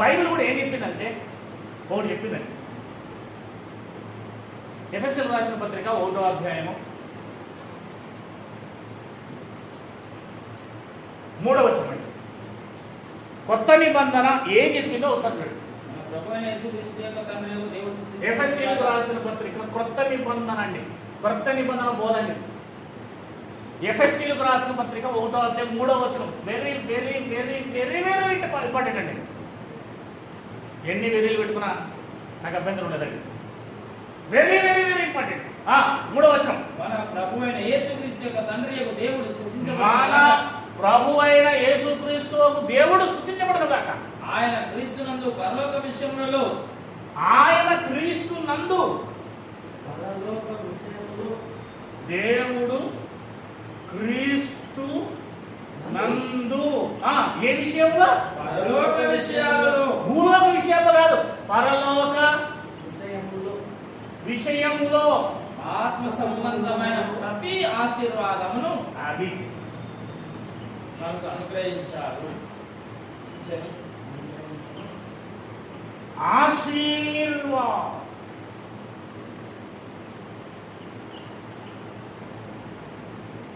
Bible కూడా ఏం చెప్పిందంటే ఒకటి చెప్పిందండి. ఎఫ్ఎస్ఎల్ రాసిన పత్రిక ఒకటో అధ్యాయము. మూడవ చెప్పండి కొత్త నిబంధన ఏం చెప్పిందో ఎఫ్ఎస్సీలకు గాక. రాసిన పత్రిక క్రొత్త నిబంధన అండి. క్రొత్త నిబంధన బోధండి ఎఫ్ఎస్సీలకు రాసిన పత్రిక ఒకటో అధ్యాయం మూడో వచనం. Very very very very very important అండి. ఎన్ని వెరీలు పెట్టుకున్నా నాకు అభ్యంతరం ఉండదండి. Very very very important. మూడో వచనం. మన ప్రభువైన యేసుక్రీస్తు యొక్క తండ్రి యొక్క దేవుడు మన ప్రభు అయిన యేసుక్రీస్తు దేవుడు స్థుతించబడను గాక ఆయన క్రీస్తునందు పరలోక విషయములలో. ఆయన క్రీస్తు నందు పరలోక విషయములో. దేవుడు క్రీస్తు నందు. ఆ, ఏ విషయంలో పరలోక విషయాలలో భూలోక విషయంలో కాదు పరలోక విషయములో విషయంలో ఆత్మ సంబంధమైన ప్రతి ఆశీర్వాదమును అది మనకు అనుగ్రహించారు ఇచ్చని.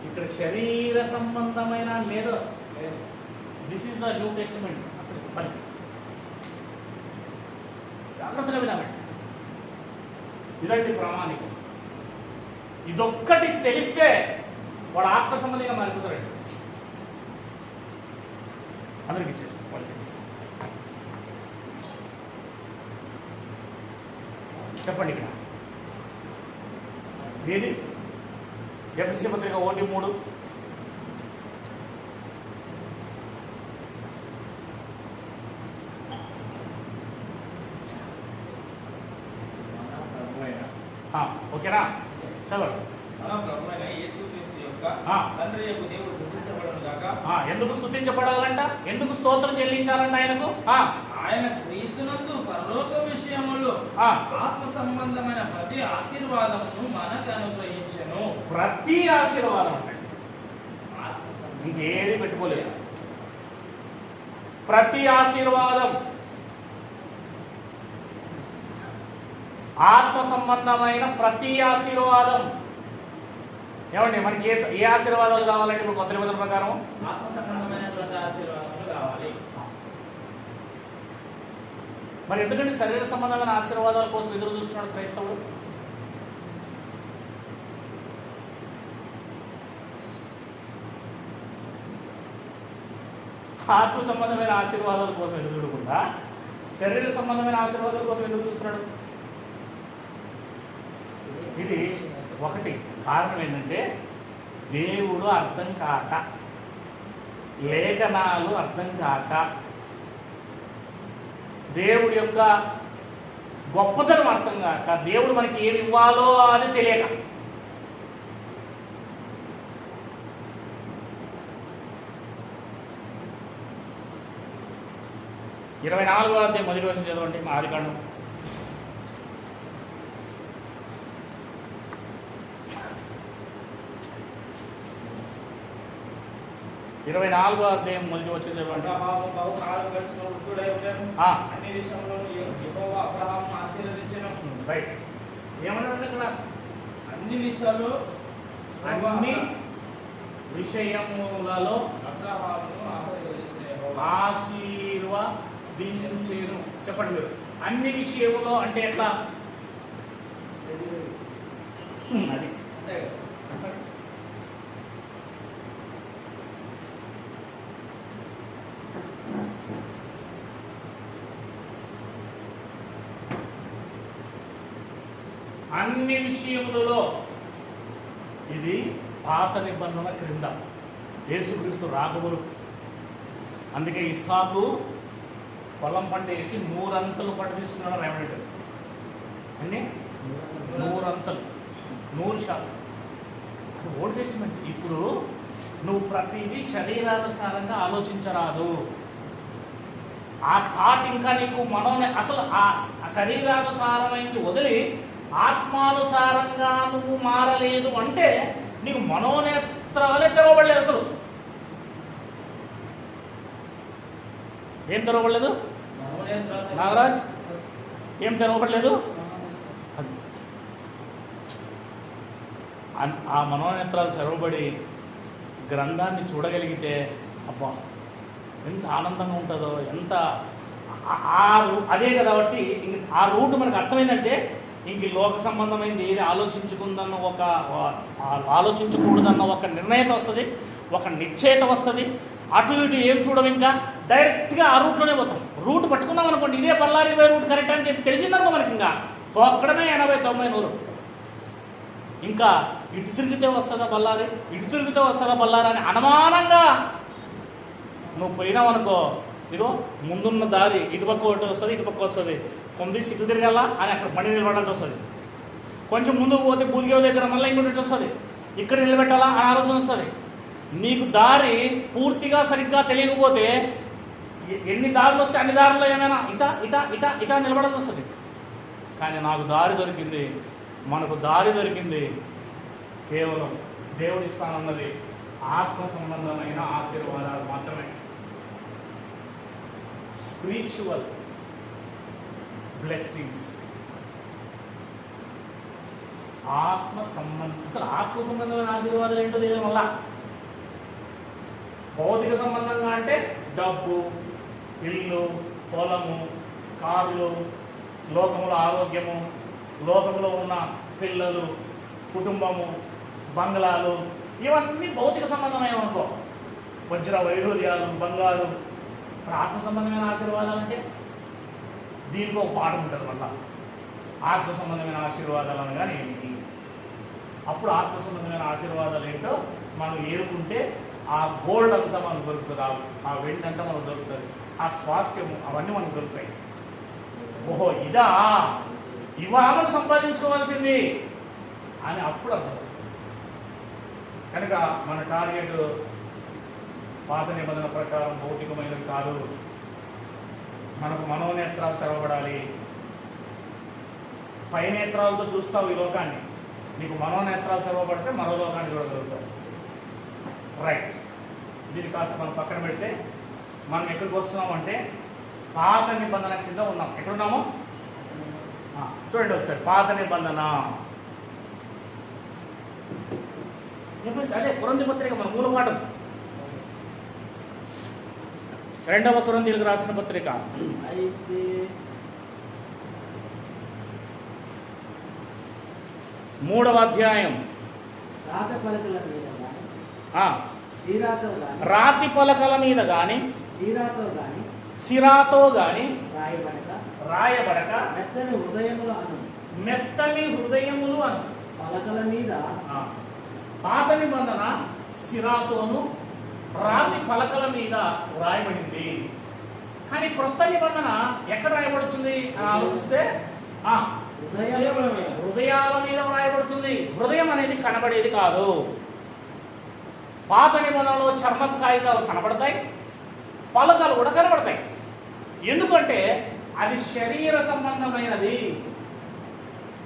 ఇక్కడ శరీర సంబంధమైన లేదు this is the New Testament పని. జాగ్రత్తగా వినాలండి. ఇదండి ప్రామాణికం. ఇదొక్కటి తెలిస్తే వాడు ఆత్మ సంబంధంగా మారిపోతారండి అందరికి ఇచ్చేసి వాళ్ళకి ఇచ్చేసి. చెప్పండి ఇక్కడ. ఏది? ఎఫ్ఎస్సి పత్రిక ఒకటి మూడు మన ప్రభువైన ఆ, ఓకేనా చదవండి మన ప్రభువైన యేసుక్రీస్తు యొక్క ఆ. తండ్రి యొక్క దేవుడు స్తుతించబడును గాక. ఆ, ఎందుకు స్తుతించబడాలంట ఎందుకు స్తోత్రం చెల్లించాలంట ఆయనకు? ఆ, ఆయన క్రీస్తునందు పరలోక విషయములో ఆ, ఆత్మ సంబంధమైన ప్రతి ఆశీర్వాదమును మనకు అనుగ్రహించెను. ప్రతి ఆశీర్వాదం ఇంకేది పెట్టుకోలేదు. ప్రతి ఆశీర్వాదం. ఆత్మ సంబంధమైన ప్రతి ఆశీర్వాదం. ఏమండి మనకి ఏ ఏ ఆశీర్వాదాలు కావాలండి ఇప్పుడు కొత్త నిబంధన ప్రకారం? కావాలి. మరి ఎందుకంటే శరీర సంబంధమైన ఆశీర్వాదాల కోసం ఎదురు చూస్తున్నాడు క్రైస్తవుడు? ఆత్మ సంబంధమైన ఆశీర్వాదాల కోసం ఎదురు చూడకుండా శరీర సంబంధమైన ఆశీర్వాదాల కోసం ఎదురు చూస్తున్నాడు? ఇది ఒకటి. కారణం ఏంటంటే దేవుడు అర్థం కాక లేఖనాలు అర్థం కాక దేవుడి యొక్క గొప్పతనం అర్థం కాక దేవుడు మనకి ఏమి ఇవ్వాలో అని తెలియక. ఇరవై నాలుగో అధ్యాయం మొదటి రోజు చదవండి మా ఆదికాండం ఇరవై నాలుగో అధ్యాయం మొదటి వచ్చిన చదవండి అబ్రహాము బహుకాలం గడిచిన వృద్ధుడై ఉండెను. యెహోవా అబ్రహామును ఆశీర్వదించెను. రైట్. ఏమన్నాడు ఇక్కడ అన్ని విషయాల్లో అన్ని విషయములలో ఆశీర్వదించిన చెప్పండి మీరు. అన్ని విషయములో అంటే ఎట్లా? అది. అన్ని విషయములలో ఇది పాత నిబంధన క్రింద యేసుక్రీస్తు రాకములు. అందుకే ఇస్సాకు పొలం పంట వేసి నూరంతలు పట్టిస్తున్నాడు రెవెన్యూ అండి నూరంతలు. నూరు శాతం. అది ఓల్డ్ టెస్టిమెంట్. ఇప్పుడు నువ్వు ప్రతిదీ శరీరానుసారంగా ఆలోచించరాదు. ఆ థాట్ ఇంకా నీకు మనోని అసలు ఆ ఆ శరీరానుసారమైంది వదిలి ఆత్మానుసారంగా నువ్వు మారలేదు అంటే నీకు మనోనేత్రాలే తెరవబడలేదు అసలు. ఏం తెరవబడలేదు? నాగరాజ్ ఏం తెరవబడలేదు? ఆ మనోనేత్రాలు తెరవబడి గ్రంథాన్ని చూడగలిగితే అబ్బా ఎంత ఆనందంగా ఉంటుందో ఎంత ఆ- రూ- అదే కాబట్టి ఆ రూట్ మనకు అర్థమైందంటే ఇంక లోక సంబంధమైనది ఏది ఆలోచించుకుందన్న ఒక ఆలోచించకూడదన్న ఒక నిర్ణయత వస్తుంది ఒక నిశ్చయత వస్తుంది. అటు ఇటు ఏం చూడం ఇంకా? డైరెక్ట్గా ఆ రూట్లోనే పోతాం. రూట్ పట్టుకున్నాం అనుకోండి ఇదే పల్లారి పోయే రూట్ కరెక్ట్ అని చెప్పి తెలిసిందనుకో మనకి ఇంకా. తొక్కడమే ఎనభై తొంభై నూరు. ఇంకా ఇటు తిరిగితే వస్తుందా బల్లారి ఇటు తిరిగితే వస్తుందా బల్లారి అని అనుమానంగా నువ్వు పోయినావు అనుకో ఇదిగో ముందున్న దారి ఇటుపక్క ఒకటి వస్తుంది ఇటుపక్క వస్తుంది. కొంది సిగ్గు తిరగల అని అక్కడ బండి నిలబడాల్సి వస్తుంది. కొంచెం ముందుకు పోతే బూదిగేవ దగ్గర మళ్ళీ ఇంకోటి వస్తుంది. ఇక్కడ నిలబెట్టాలా అని ఆలోచన వస్తుంది. నీకు దారి పూర్తిగా సరిగ్గా తెలియకపోతే ఎన్ని దారులు వస్తే అన్ని దారుల్లో ఏమైనా ఇట ఇట ఇట ఇట నిలబడాల్సి వస్తుంది. కానీ నాకు దారి దొరికింది. మనకు దారి దొరికింది కేవలం దేవుడి ఇస్తానన్నది ఆత్మ సంబంధమైన ఆశీర్వాదాలు మాత్రమే. స్పిరిచువల్ బ్లెస్సింగ్స్ ఆత్మ సంబంధం అసలు ఆత్మ సంబంధమైన ఆశీర్వాదాలు ఏంటో తెలియదు వల్ల భౌతిక సంబంధంగా అంటే డబ్బు ఇల్లు పొలము కార్లు లోకములో ఆరోగ్యము లోకంలో ఉన్న పిల్లలు కుటుంబము బంగ్లాలు ఇవన్నీ భౌతిక సంబంధమైన అనుకో. వజ్ర వైడూర్యాలు బంగారు. ఆత్మ సంబంధమైన ఆశీర్వాదాలు అంటే దీనికి ఒక పాఠం ఉంటుంది మళ్ళా. ఆత్మ సంబంధమైన ఆశీర్వాదాలు అనగానే ఏమిటి? అప్పుడు ఆత్మ సంబంధమైన ఆశీర్వాదాలు ఏంటో మనం ఏరుకుంటే ఆ గోల్డ్ అంతా మనకు దొరుకుతుంది ఆ- వెండి అంతా మనకు దొరుకుతుంది ఆ స్వాస్థ్యము అవన్నీ మనకు దొరుకుతాయి. ఓహో ఇదా? ఇవా మనం సంపాదించుకోవాల్సింది? అని అప్పుడు అర్థం కనుక మన టార్గెట్ పాత నిబంధన ప్రకారం భౌతికమైనది కాదు. మనకు మనోనేత్రాలు తెరవబడాలి. పై నేత్రాలతో చూస్తావు ఈ లోకాన్ని. నీకు మనోనేత్రాలు తెరవబడితే మరో లోకాన్ని చూడగలుగుతావు. రైట్ దీన్ని కాస్త మనం పక్కన పెడితే మనం ఎక్కడికి వస్తున్నాం అంటే పాత నిబంధన కింద ఉన్నాం. ఎక్కడున్నాము? చూడండి ఒకసారి. పాత నిబంధన. అదే కురంది పత్రిక మన మూల పాఠం. రెండవ కురందీలకు రాసిన పత్రిక. మూడవ అధ్యాయం. రాత పలకల మీద ఆ, సీరాతో కానీ రాయబడక రాయబడక మెత్తని హృదయములు అను. మెత్తని హృదయములు అను. పలకల మీద పాత నిబంధన సిరాతోను రాతి పలకల మీద రాయబడింది కానీ క్రొత్త నిబంధన ఎక్కడ రాయబడుతుంది? అని ఆలోచిస్తే ఆ, హృదయముల మీద. హృదయాల మీద వ్రాయబడుతుంది. హృదయం అనేది కనబడేది కాదు. పాత నిబంధనలో చర్మపు కాగితాలు కనబడతాయి పలకలు కూడా కనబడతాయి. ఎందుకంటే అది శరీర సంబంధమైనది.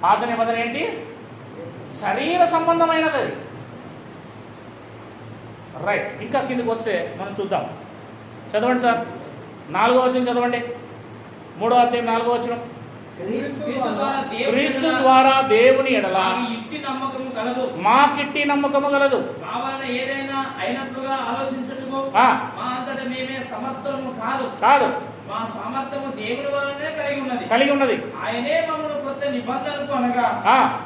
పాత నిబంధన ఏంటి? శరీర సంబంధమైనది రైట్ ఇంకా కిందకి వస్తే మనం చూద్దాం. చదవండి సార్. నాలుగో వచ్చిన చదవండి. మూడో అధ్యాయం నాలుగో వచ్చిన క్రీస్తు ద్వారా దేవుని ఎడల మాకిట్టి నమ్మకము గలదు మా వలన ఏదైనా అయినట్లుగా ఆలోచించుటకు ఆ, మా అంతట మేమే సమర్థము కాదు. కాదు. మా సామర్థ్యము దేవుని వలనే కలిగి ఉన్నది. కలిగి ఉన్నది. ఆయనే మమ్మల్ని కొత్త నిబంధనకు అనగా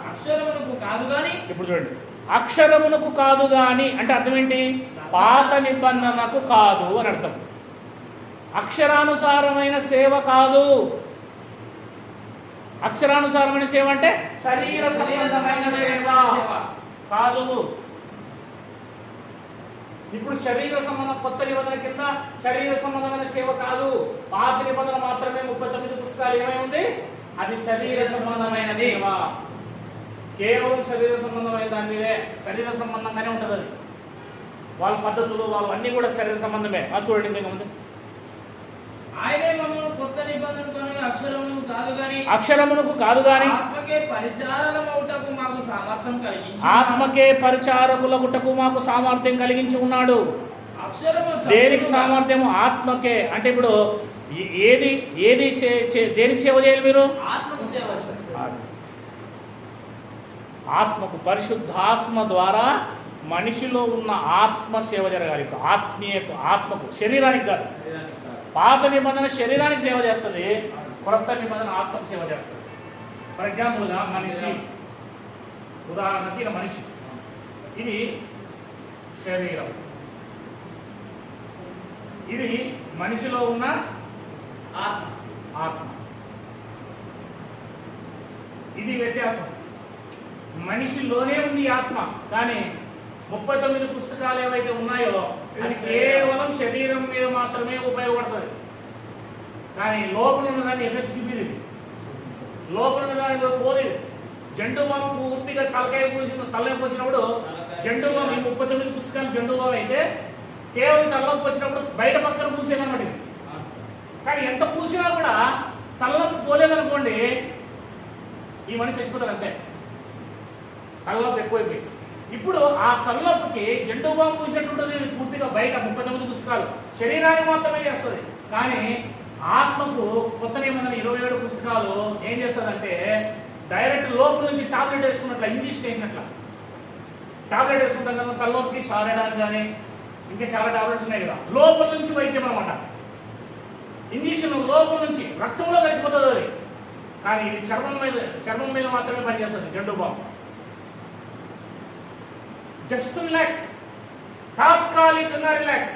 అక్షరమునకు కాదు గాని ఇప్పుడు చూడండి. అక్షరమునకు కాదు గాని అంటే అర్థం ఏంటి పాత నిబంధనకు కాదు అని అర్థం. అక్షరానుసారమైన సేవ కాదు. అక్షరానుసారమైన సేవ అంటే శరీర సంబంధమైన సేవ. కాదు. ఇప్పుడు శరీర సంబంధం కొత్త నిబంధన కింద శరీర సంబంధమైన సేవ కాదు. పాత నిబంధన మాత్రమే ముప్పై తొమ్మిది పుస్తకాలు ఏమై ఉంది? అది శరీర సంబంధమైన సేవ. కేవలం శరీర సంబంధమైన దాని మీదే శరీర సంబంధంగానే ఉంటుంది అది. వాళ్ళ పద్ధతులు వాళ్ళు అన్నీ కూడా శరీర సంబంధమే. ఆ చూడండి ఇంకా ముందు. ఆయనే మమ్మల్ని కొత్త నిబంధనకు అనగా అక్షరమును కాదు గాని అక్షరమునకు కాదు గాని ఆత్మకే పరిచారలమవుటకు మాకు సామర్థ్యం కలిగించి ఆత్మకే పరిచారకులగుటకు మాకు సామర్థ్యం కలిగించి ఉన్నాడు. అక్షరము దేనికి సామర్థ్యము? ఆత్మకే. అంటే ఇప్పుడు ఏది ఏది దేనికి సేవ చేయాలి మీరు? ఆత్మకు సేవ చేయాలి. ఆత్మకు పరిశుద్ధాత్మ ద్వారా మనిషిలో ఉన్న ఆత్మ సేవ జరగాలి. ఇప్పుడు ఆత్మీయ ఆత్మకు శరీరానికి కాదు. శరీరానికి కాదు. పాత నిబంధన శరీరానికి సేవ చేస్తుంది కొత్త నిబంధన ఆత్మకు సేవ చేస్తుంది. ఫర్ ఎగ్జాంపుల్గా మనిషి. ఉదాహరణకి ఇలా మనిషి. ఇది శరీరం. ఇది మనిషిలో ఉన్న ఆత్మ. ఆత్మ. ఇది వ్యత్యాసం. మనిషిలోనే ఉంది ఆత్మ. కానీ ముప్పై తొమ్మిది పుస్తకాలు ఏవైతే ఉన్నాయో అది కేవలం శరీరం మీద మాత్రమే ఉపయోగపడుతుంది కానీ లోపల ఉన్న దాన్ని ఎఫెక్ట్ చూపింది లోపల ఉన్న దాని పోదు జండు బాంబు పూర్తిగా తలకాయ పూసిన తలనొప్పి వచ్చినప్పుడు జండు బాంబు ఈ ముప్పై తొమ్మిది పుస్తకాలు జండు బాంబు అయితే కేవలం తలనొప్పి వచ్చినప్పుడు బయట పక్కన పూసేదన్నమాట. కానీ ఎంత పూసినా కూడా తలనొప్పి పోలేదనుకోండి ఈ మనిషి చచ్చిపోతాడు అంతే. తలనొప్పి ఎక్కువైపోయి ఇప్పుడు ఆ తలనొప్పికి జెండు బాంబు పూసినట్టుంటుంది ఇది పూర్తిగా బయట ముప్పై తొమ్మిది పుస్తకాలు. శరీరానికి మాత్రమే చేస్తుంది. కానీ ఆత్మకు కొత్త నిబంధన ఇరవై ఏడు పుస్తకాలు ఏం చేస్తుందంటే డైరెక్ట్ లోపల నుంచి టాబ్లెట్ వేసుకున్నట్ల ఇంజెక్షన్ అయినట్ల టాబ్లెట్ వేసుకుంటాం కదా తలనొప్పికి సారడానికి కానీ ఇంకా చాలా టాబ్లెట్స్ ఉన్నాయి కదా. లోపల నుంచి వైద్యం అనమాట ఇంజక్షన్ లోపల నుంచి రక్తంలో కలిసిపోతుంది అది. కానీ ఇది చర్మం మీద చర్మం మీద మాత్రమే పనిచేస్తుంది జండు బాంబు జస్ట్ రిలాక్స్. తాత్కాలికంగా రిలాక్స్.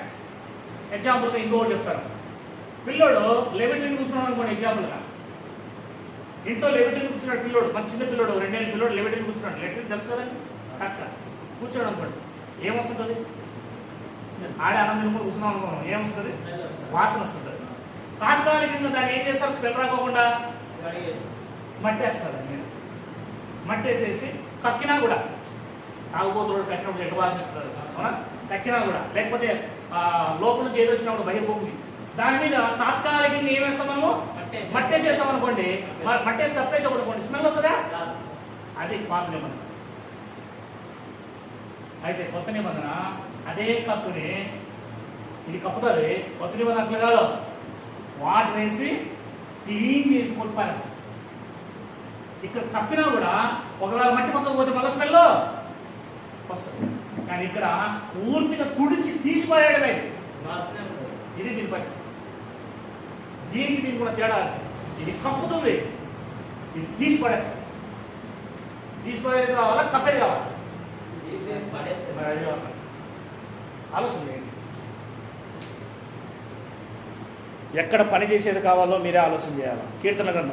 ఎగ్జాంపుల్గా ఇంకోటి చెప్తాను. పిల్లోడు లెవిటిన్ కూర్చున్నాడు అనుకోండి ఎగ్జాంపుల్గా ఇంట్లో లెవిటిన్ కూర్చున్నాడు పిల్లోడు మన చిన్న పిల్లోడు రెండేళ్ళ పిల్లోడు లెవిటిన్ కూర్చున్నాడు. లెవిటిన్ తెలుసు కదండి? కరెక్ట్ కూర్చోడు అనుకోండి ఏమొస్తుంది ఆడే ఆనందం కూర్చున్నాం అనుకోండి ఏమొస్తుంది. వాసన వస్తుంది తాత్కాలికంగా దాన్ని ఏం చేస్తారు? స్మెల్ రాకోకుండా. మట్టేస్తారు మీద మట్టేసేసి కక్కినా కూడా. తాగుబోతుడు కక్కినప్పుడు ఎటు ఇస్తారు అవునా? కక్కినా కూడా. లేకపోతే లోపల నుంచి ఏదో వచ్చినప్పుడు బహిర్భూమి దాని మీద తాత్కాలికంగా ఏం మనము మట్టేసి- అనుకోండి మట్టేసి తప్పేసి అనుకోండి స్మెల్ వస్తుందా. అది పాత నిబంధన. అయితే కొత్త నిబంధన అదే కప్పుని ఇది కప్పుతుంది కొత్త నిబంధన అట్లా కాదు. వాటర్ వేసి క్లీన్ చేసి కొట్టిపారేస్తుంది ఇక్కడ కప్పినా కూడా ఒకవేళ మట్టి పక్కకు పోతే మళ్ళీ స్మెల్? వస్తుంది. కానీ ఇక్కడ పూర్తిగా తుడిచి తీసి పడేయడమే వాసనే ఉండదు. ఇది దీని పని. దీనికి దీనికి కూడా తేడా ఇది కప్పుతుంది ఇది తీసి పడేస్తుంది తీసి పడేసి కావాలా? కప్పేది కావాలా. ఆలోచన చేయండి. ఎక్కడ పని చేసేది కావాలో మీరే ఆలోచన చేయాలి. కీర్తన గ్రంథం.